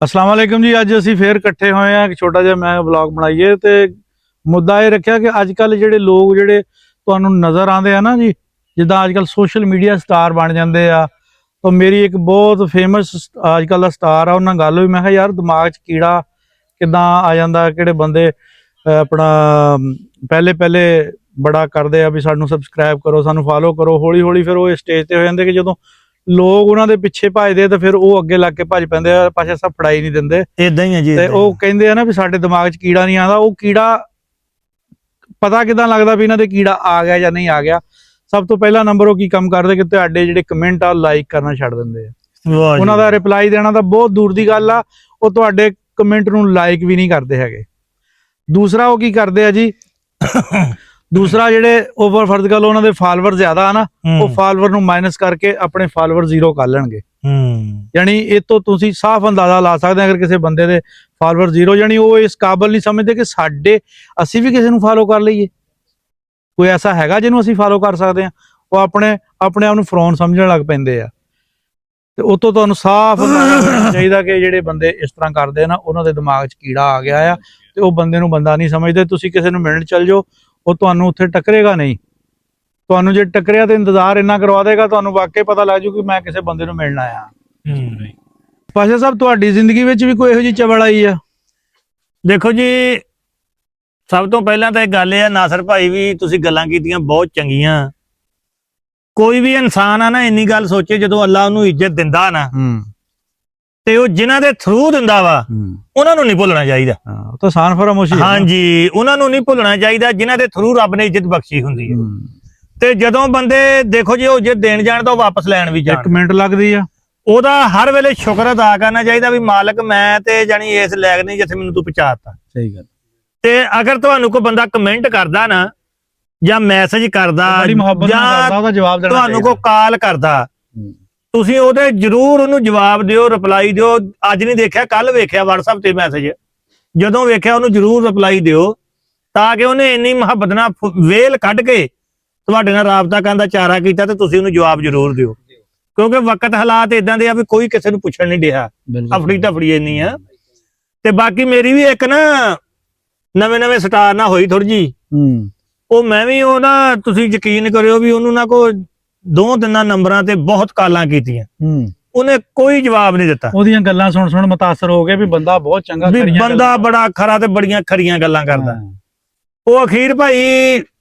ਅਸਲਾਮ ਵਾਲੇਕਮ ਜੀ, ਅੱਜ ਅਸੀਂ ਫੇਰ ਇਕੱਠੇ ਹੋਏ ਆ ਇੱਕ ਛੋਟਾ ਜਿਹਾ ਮੈਂ ਵਲੌਗ ਬਣਾਈਏ ਤੇ ਮੁੱਦਾ ਇਹ ਰੱਖਿਆ ਕਿ ਅੱਜ ਕੱਲ ਜਿਹੜੇ ਲੋਕ ਜਿਹੜੇ ਤੁਹਾਨੂੰ ਨਜ਼ਰ ਆਉਂਦੇ ਆ ਨਾ ਜੀ, ਜਿੱਦਾਂ ਅੱਜ ਕੱਲ ਸੋਸ਼ਲ ਮੀਡੀਆ ਸਟਾਰ ਬਣ ਜਾਂਦੇ ਆ, ਤਾਂ ਮੇਰੀ ਇੱਕ ਬਹੁਤ ਫੇਮਸ ਅੱਜ ਕੱਲ ਦਾ ਸਟਾਰ ਆ, ਉਹਨਾਂ ਗੱਲ ਹੋਈ, ਮੈਂ ਕਿਹਾ ਯਾਰ ਦਿਮਾਗ 'ਚ ਕੀੜਾ ਕਿਦਾਂ ਆ ਜਾਂਦਾ, ਕਿਹੜੇ ਬੰਦੇ ਆਪਣਾ ਪਹਿਲੇ ਪਹਿਲੇ ਬੜਾ ਕਰਦੇ ਆ ਵੀ ਸਾਨੂੰ ਸਬਸਕ੍ਰਾਈਬ ਕਰੋ, ਸਾਨੂੰ ਫਾਲੋ ਕਰੋ ਹੌਲੀ ਹੌਲੀ ਫਿਰ ਉਹ ਸਟੇਜ ਤੇ ਹੋ ਜਾਂਦੇ ਕਿ ਜਦੋਂ ਲੋਕ ਉਹਨਾਂ ਦੇ ਪਿੱਛੇ ਭੱਜਦੇ ਆ ਤਾਂ ਫਿਰ ਉਹ ਅੱਗੇ ਲੱਗ ਕੇ ਭੱਜ ਪੈਂਦੇ ਆ ਪਾਛਾ ਸਭ ਫੜਾਈ ਨਹੀਂ ਦਿੰਦੇ। ਇਦਾਂ ਹੀ ਹੈ ਜੀ ਤੇ ਉਹ ਕਹਿੰਦੇ ਆ ਨਾ ਵੀ ਸਾਡੇ ਦਿਮਾਗ 'ਚ ਕੀੜਾ ਨਹੀਂ ਆਉਂਦਾ ਉਹ ਕੀੜਾ ਪਤਾ ਕਿਦਾਂ ਲੱਗਦਾ ਵੀ ਇਹਨਾਂ ਦੇ ਕੀੜਾ ਆ ਗਿਆ ਜਾਂ ਨਹੀਂ ਆ ਗਿਆ। ਸਭ ਤੋਂ ਪਹਿਲਾ ਨੰਬਰ ਉਹ ਕੀ ਕੰਮ ਕਰਦੇ ਕਿ ਤੁਹਾਡੇ ਜਿਹੜੇ ਕਮੈਂਟ ਆ ਲਾਈਕ ਕਰਨਾ ਛੱਡ ਦਿੰਦੇ ਆ। ਉਹਨਾਂ ਦਾ ਰਿਪਲਾਈ ਦੇਣਾ ਤਾਂ ਬਹੁਤ ਦੂਰ ਦੀ ਗੱਲ ਆ ਉਹ ਤੁਹਾਡੇ ਕਮੈਂਟ ਨੂੰ ਲਾਈਕ ਵੀ ਨਹੀਂ ਕਰਦੇ ਹੈਗੇ। ਦੂਸਰਾ ਉਹ ਕੀ ਕਰਦੇ ਆ ਜੀ? ਦੂਸਰਾ ਜਿਹੜੇ ਓਵਰ ਫਰਜ਼ ਗੱਲ ਉਹਨਾਂ ਦੇ ਫਾਲੋਅਰ ਜ਼ਿਆਦਾ ਆ ਨਾ ਉਹ ਫਾਲੋਅਰ ਨੂੰ ਮਾਈਨਸ ਕਰਕੇ ਆਪਣੇ ਫਾਲੋਅਰ ਜ਼ੀਰੋ ਕਰ ਲੈਣਗੇ। ਹੂੰ। ਯਾਨੀ ਇਹ ਤੋਂ ਤੁਸੀਂ ਸਾਫ਼ ਅੰਦਾਜ਼ਾ ਲਾ ਸਕਦੇ ਅਗਰ ਕਿਸੇ ਬੰਦੇ ਦੇ ਫਾਲੋਅਰ ਜ਼ੀਰੋ ਯਾਨੀ ਉਹ ਇਸ ਕਾਬਲ ਨਹੀਂ ਸਮਝਦੇ ਕਿ ਸਾਡੇ ਅਸੀਂ ਵੀ ਕਿਸੇ ਨੂੰ ਫਾਲੋ ਕਰ ਲਈਏ। ਕੋਈ ਐਸਾ ਹੈਗਾ ਜਿਹਨੂੰ ਅਸੀਂ ਫਾਲੋ ਕਰ ਸਕਦੇ ਹਾਂ ਉਹ ਆਪਣੇ ਆਪਣੇ ਆਪ ਨੂੰ ਫਰੋਨ ਸਮਝਣ ਲੱਗ ਪੈਂਦੇ ਆ। ਤੇ ਉਤੋਂ ਤੁਹਾਨੂੰ ਸਾਫ਼ ਅੰਦਾਜ਼ਾ ਚਾਹੀਦਾ ਕਿ ਜਿਹੜੇ ਬੰਦੇ ਇਸ ਤਰ੍ਹਾਂ ਕਰਦੇ ਆ ਨਾ ਉਹਨਾਂ ਦੇ ਦਿਮਾਗ 'ਚ ਕੀੜਾ ਆ ਗਿਆ ਆ ਤੇ ਉਹ ਬੰਦੇ ਨੂੰ ਬੰਦਾ ਨਹੀਂ ਸਮਝਦੇ। ਤੁਸੀਂ ਕਿਸੇ ਨੂੰ ਮਿਲਣ ਚੱਲ ਜਾਓ ਉਹ ਤੁਹਾਨੂੰ ਉੱਥੇ ਟੱਕਰੇਗਾ ਨਹੀਂ। ਤੁਹਾਨੂੰ ਜੇ ਟੱਕਰਿਆ ਤੇ ਇੰਤਜ਼ਾਰ ਇੰਨਾ ਕਰਵਾ ਦੇਗਾ ਤੁਹਾਨੂੰ ਵਾਕਈ ਪਤਾ ਲੱਗ ਜੂ ਕਿ ਮੈਂ ਕਿਸੇ ਬੰਦੇ ਨੂੰ ਮਿਲਣ ਆਇਆ। ਹੂੰ। ਪਾਸ਼ਾ ਸਾਹਿਬ ਤੁਹਾਡੀ ਜ਼ਿੰਦਗੀ ਵਿੱਚ ਵੀ ਕੋਈ ਇਹੋ ਜਿਹੀ ਚਵਲ ਆਈ ਆ? ਦੇਖੋ ਜੀ ਸਭ ਤੋਂ ਪਹਿਲਾਂ ਤਾਂ ਇਹ ਗੱਲ ਇਹ ਆ ਨਾਸਰ ਭਾਈ ਵੀ ਤੁਸੀਂ ਗੱਲਾਂ ਕੀਤੀਆਂ ਬਹੁਤ ਚੰਗੀਆਂ। ਕੋਈ ਵੀ ਇਨਸਾਨ ਆ ਨਾ ਇੰਨੀ ਗੱਲ ਸੋਚੇ ਜਦੋਂ ਅੱਲਾ ਉਹਨੂੰ ਇੱਜ਼ਤ ਦਿੰਦਾ ਨਾ ਹੂੰ। ਤੇ ਉਹ ਜਿਨ੍ਹਾਂ ਦੇ ਥਰੂ ਦਿੰਦਾ ਵਾ ਉਹਨਾਂ ਨੂੰ ਨਹੀਂ ਭੁੱਲਣਾ ਚਾਹੀਦਾ। ਹਾਂ ਉਹ ਤਾਂ ਆਸਾਨ ਫਰਮੋਸ਼ੀ ਹੈ। ਹਾਂਜੀ ਉਹਨਾਂ ਨੂੰ ਨਹੀਂ ਭੁੱਲਣਾ ਚਾਹੀਦਾ ਜਿਨ੍ਹਾਂ ਦੇ ਥਰੂ ਰੱਬ ਨੇ ਇੱਜ਼ਤ ਬਖਸ਼ੀ ਹੁੰਦੀ ਹੈ। ਤੇ ਜਦੋਂ ਬੰਦੇ ਦੇਖੋ ਜੀ ਉਹ ਇੱਜ਼ਤ ਦੇਣ ਜਾਣ ਤਾਂ ਵਾਪਸ ਲੈਣ ਵੀ ਜਾਣ। ਇੱਕ ਮਿੰਟ ਲੱਗਦੀ ਆ। ਉਹਦਾ ਹਰ ਵੇਲੇ ਸ਼ੁਕਰ ਅਦਾ ਕਰਨਾ ਚਾਹੀਦਾ ਵੀ ਮਾਲਕ ਮੈਂ ਤੇ ਜਾਨੀ ਇਸ ਲੈਗ ਨਹੀਂ ਜਿੱਥੇ ਮੈਨੂੰ ਤੂੰ ਪਹੁੰਚਾਤਾ। ਸਹੀ ਗੱਲ। ਤੇ ਅਗਰ ਤੁਹਾਨੂੰ ਕੋਈ ਬੰਦਾ ਕਮੈਂਟ ਕਰਦਾ ਨਾ ਜਾਂ ਮੈਸੇਜ ਕਰਦਾ ਜਾਂ ਤੁਹਾਨੂੰ ਕੋਈ ਕਾਲ ਕਰਦਾ। ਤੁਸੀਂ ਉਹਦੇ ਜਰੂਰ ਉਹਨੂੰ ਜਵਾਬ ਦਿਓ ਰਿਪਲਾਈ ਦਿਓ। ਅੱਜ ਨਹੀਂ ਦੇਖਿਆ ਕੱਲ ਵੇਖਿਆ WhatsApp ਤੇ ਮੈਸੇਜ ਜਦੋਂ ਵੇਖਿਆ ਉਹਨੂੰ ਜਰੂਰ ਰਿਪਲਾਈ ਦਿਓ ਤਾਂ ਕਿ ਉਹਨੇ ਇੰਨੀ ਮੁਹੱਬਤ ਨਾਲ ਵੇਲ ਕੱਢ ਕੇ ਤੁਹਾਡੇ ਨਾਲ ਰਾਬਤਾ ਕਰਨ ਦਾ ਚਾਰਾ ਕੀਤਾ ਤੇ ਤੁਸੀਂ ਉਹਨੂੰ ਜਵਾਬ ਜਰੂਰ ਦਿਓ। ਕਿਉਂਕਿ ਵਕਤ ਹਾਲਾਤ ਇਦਾਂ ਦੇ ਆ ਵੀ ਕੋਈ ਕਿਸੇ ਨੂੰ ਪੁੱਛਣ ਨਹੀਂ ਡਿਆ। ਅਫੜੀ ਤਫੜੀ ਇੰਨੀ ਆ। ਤੇ ਬਾਕੀ ਮੇਰੀ ਵੀ ਇੱਕ ਨਾ ਨਵੇਂ ਨਵੇਂ ਸਟਾਰ ਨਾ ਹੋਈ ਥੋੜੀ ਜੀ ਹੂੰ। ਉਹ ਮੈਂ ਵੀ ਉਹ ਨਾ ਤੁਸੀਂ ਯਕੀਨ ਕਰਿਓ ਵੀ ਉਹਨੂੰ ਨਾ ਕੋ ਦੋ ਤਿੰਨਾਂ ਨੰਬਰਾਂ ਤੇ ਬਹੁਤ ਕਾਲਾਂ ਕੀਤੀਆਂ। ਹੂੰ। ਉਹਨੇ ਕੋਈ ਜਵਾਬ ਨਹੀਂ ਦਿੱਤਾ। ਉਹਦੀਆਂ ਗੱਲਾਂ ਸੁਣ ਸੁਣ ਮਤਾਸਰ ਹੋ ਗਏ ਵੀ ਬੰਦਾ ਬਹੁਤ ਚੰਗਾ ਵੀ ਬੰਦਾ ਬੜਾ ਖਰਾ ਤੇ ਬੜੀਆਂ ਖਰੀਆਂ ਗੱਲਾਂ ਕਰਦਾ। ਉਹ ਅਖੀਰ ਭਾਈ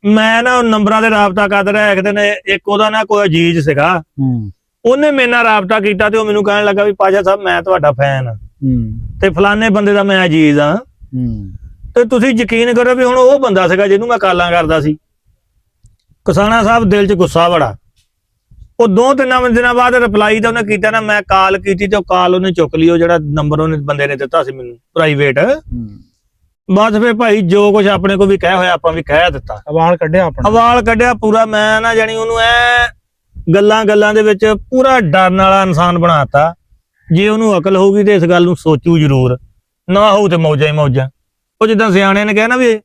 ਮੈਂ ਨਾ ਨੰਬਰਾਂ ਦੇ ਰਾਬਤਾ ਕਰਦਾ ਰਿਹਾ ਇੱਕ ਦਿਨ ਇੱਕ ਉਹਦਾ ਨਾ ਕੋਈ ਅਜੀਜ਼ ਸੀਗਾ। ਹੂੰ। ਉਹਨੇ ਮੇਰੇ ਨਾਲ ਰਾਬਤਾ ਕੀਤਾ ਤੇ ਉਹ ਮੈਨੂੰ ਕਹਿਣ ਲੱਗਾ ਵੀ ਪਾਸ਼ਾ ਸਾਹਿਬ ਮੈਂ ਤੁਹਾਡਾ ਫੈਨ ਆ। ਹੂੰ। ਤੇ ਫਲਾਣੇ ਬੰਦੇ ਦਾ ਮੈਂ ਅਜੀਜ਼ ਆ। ਹੂੰ। ਤੇ ਤੁਸੀਂ ਯਕੀਨ ਕਰੋ ਵੀ ਹੁਣ ਉਹ ਬੰਦਾ ਸੀਗਾ ਜਿਹਨੂੰ ਮੈਂ ਕਾਲਾਂ ਕਰਦਾ ਸੀ। ਕਸਾਣਾ ਸਾਹਿਬ ਦਿਲ 'ਚ ਗੁੱਸਾ ਬੜਾ। ਉਹ ਦੋ ਤਿੰਨ ਦਿਨਾਂ ਬਾਅਦ ਰਿਪਲਾਈ ਤਾਂ ਉਹਨੇ ਕੀਤਾ ਨਾ ਮੈਂ ਕਾਲ ਕੀਤੀ ਤੇ ਉਹ ਕਾਲ ਉਹਨੇ ਚੁੱਕ ਲਈ ਉਹ ਜਿਹੜਾ ਨੰਬਰ ਉਹਨੇ ਬੰਦੇ ਨੇ ਦਿੱਤਾ ਸੀ ਮੈਨੂੰ ਪ੍ਰਾਈਵੇਟ ਬਸ ਫੇ ਭਾਈ ਜੋ ਕੁਝ ਆਪਣੇ ਕੋ ਵੀ ਕਹਿ ਹੋਇਆ ਆਪਾਂ ਵੀ ਕਹਿ ਦਿੱਤਾ। ਅਵਾਲ ਕੱਢਿਆ ਆਪਣਾ। ਅਵਾਲ ਕੱਢਿਆ ਪੂਰਾ ਮੈਂ ਨਾ ਜਾਣੀ ਉਹਨੂੰ ਐ ਗੱਲਾਂ ਗੱਲਾਂ ਦੇ ਵਿੱਚ ਪੂਰਾ ਡਰਨ ਵਾਲਾ ਇਨਸਾਨ ਬਣਾਤਾ। ਜੇ ਉਹਨੂੰ ਅਕਲ ਹੋਊਗੀ ਤੇ ਇਸ ਗੱਲ ਨੂੰ ਸੋਚੂ ਜ਼ਰੂਰ। ਨਾ ਹੋਊ ਤੇ ਮੌਜਾਂ ਹੀ ਮੌਜਾਂ। ਉਹ ਜਿੱਦਾਂ ਸਿਆਣਿਆਂ ਨੇ ਕਿਹਾ ਨਾ ਵੀ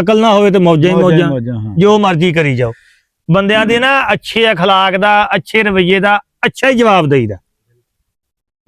ਅਕਲ ਨਾ ਹੋਵੇ ਤੇ ਮੌਜਾਂ ਹੀ ਮੌਜਾਂ ਜੋ ਮਰਜ਼ੀ ਕਰੀ ਜਾਓ। ਬੰਦਿਆਂ ਦੇ ਨਾ ਅੱਛੇ ਅਖਲਾਕ ਦਾ ਅੱਛੇ ਰਵੱਈਏ ਦਾ ਅੱਛਾ ਹੀ ਜਵਾਬ ਦੇਈਦਾ।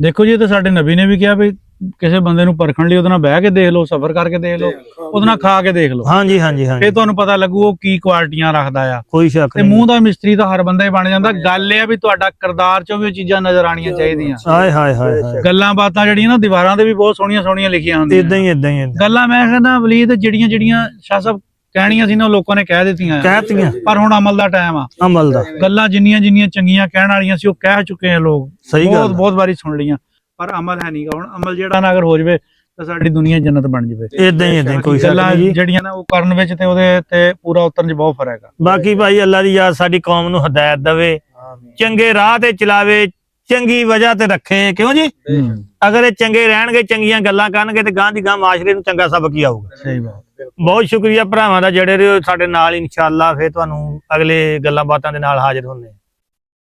ਦੇਖੋ ਜੀ ਇਹ ਤਾਂ ਸਾਡੇ ਨਬੀ ਨੇ ਵੀ ਕਿਹਾ ਵੀ ਕਿਸੇ ਬੰਦੇ ਨੂੰ ਪਰਖਣ ਲਈ ਉਹਦੇ ਨਾਲ ਬਹਿ ਕੇ ਦੇਖ ਲਓ ਸਫ਼ਰ ਕਰਕੇ ਦੇਖ ਲਓ ਉਹਦੇ ਨਾਲ ਖਾ ਕੇ ਦੇਖ ਲਓ। ਹਾਂਜੀ ਹਾਂਜੀ ਹਾਂਜੀ। ਫੇਰ ਤੁਹਾਨੂੰ ਪਤਾ ਲੱਗੂ ਉਹ ਕੀ ਕੁਆਲਿਟੀਆਂ ਰੱਖਦਾ ਆ। ਕੋਈ ਸ਼ੱਕ ਤੇ ਨਹੀਂ। ਮੂੰਹ ਦਾ ਮਿਸਤਰੀ ਤਾਂ ਹਰ ਬੰਦਾ ਹੀ ਬਣ ਜਾਂਦਾ। ਗੱਲ ਇਹ ਆ ਵੀ ਤੁਹਾਡਾ ਕਿਰਦਾਰ ਚੋਂ ਵੀ ਉਹ ਚੀਜ਼ਾਂ ਨਜ਼ਰ ਆਣੀਆਂ ਚਾਹੀਦੀਆਂ। ਹਾਏ ਹਾਏ ਹਾਏ ਗੱਲਾਂ ਬਾਤਾਂ ਜਿਹੜੀਆਂ ਨਾ ਦੀਵਾਰਾਂ ਤੇ ਵੀ ਬਹੁਤ ਸੋਹਣੀਆਂ ਸੋਹਣੀਆਂ ਲਿਖੀਆਂ ਹੁੰਦੀਆਂ। ਇਦਾਂ ਹੀ ਇਦਾਂ ਹੀ। ਗੱਲਾਂ ਮੈਂ ਕਹਿੰਦਾ ਵਲੀਦ ਜਿਹੜੀਆਂ ਜਿਹੜੀਆਂ ਸ਼ਾਹ ਸਾਹਿਬ ਕਹਿਣੀਆਂ ਸੀ ਨਾ ਉਹ ਲੋਕਾਂ ਨੇ ਕਹਿ ਦਿੱਤੀਆਂ। ਆ। ਕਹਿਤੀਆਂ ਪਰ ਹੁਣ ਅਮਲ ਦਾ ਟਾਈਮ ਆ। ਅਮਲ ਦਾ। ਗੱਲਾਂ ਜਿੰਨੀਆਂ ਜਿੰਨੀਆਂ ਚੰਗੀਆਂ ਕਹਿਣ ਵਾਲੀਆਂ ਸੀ ਉਹ ਕਹਿ ਚੁੱਕੇ ਆ ਲੋਕ। ਸਹੀ ਗੱਲ ਬਹੁਤ ਆ। ਬਹੁਤ ਵਾਰੀ ਸੁਣ ਲਈਆਂ। ਪਰ ਅਮਲ ਹੈ ਨਹੀਂਗਾ ਹੁਣ ਅਮਲ ਜਿਹੜਾ ਨਾ ਅਗਰ ਹੋ ਜਵੇ ਤਾਂ ਸਾਡੀ ਦੁਨੀਆ ਜੰਨਤ ਬਣ ਜਵੇ। ਇਦਾਂ ਹੀ ਇਦਾਂ ਕੋਈ ਸ਼ੱਕ ਗੱਲਾਂ ਨਹੀਂ ਜੀ। ਜਿਹੜੀਆਂ ਨਾ ਉਹ ਕਰਨ ਵਿੱਚ ਤੇ ਉਹਦੇ ਤੇ ਪੂਰਾ ਉਤਰਨ 'ਚ ਬਹੁਤ ਫ਼ਰਕ ਆ। ਬਾਕੀ ਭਾਈ ਅੱਲਾ ਦੀ ਯਾਦ ਸਾਡੀ ਕੌਮ ਨੂੰ ਹਦਾਇਤ ਦੇਵੇ। ਚੰਗੇ ਰਾਹ ਤੇ ਚਲਾਵੇ ਚੰਗੀ ਵਜ੍ਹਾ ਤੇ ਰੱਖੇ। ਕਿਉਂ ਜੀ? ਅਗਰ ਇਹ ਚੰਗੇ ਰਹਿਣਗੇ ਚੰਗੀਆਂ ਗੱਲਾਂ ਕਰਨਗੇ ਤੇ ਗਾਂ ਦੀ ਗਾਂ ਮਾਸ਼ਰੇ ਨੂੰ ਚੰਗਾ ਸਬਕ ਹੀ ਆਊਗਾ। ਸਹੀ ਬਾਤ। ਬਹੁਤ ਸ਼ੁਕਰੀਆ ਭਰਾਵਾਂ ਦਾ ਜਿਹੜੇ ਰਹੇ ਹੋ ਸਾਡੇ ਨਾਲ ਇਨਸ਼ਾਅੱਲਾ ਫੇਰ ਤੁਹਾਨੂੰ ਅਗਲੇ ਗੱਲਾਂ ਬਾਤਾਂ ਦੇ ਨਾਲ ਹਾਜ਼ਰ ਹੁੰਦੇ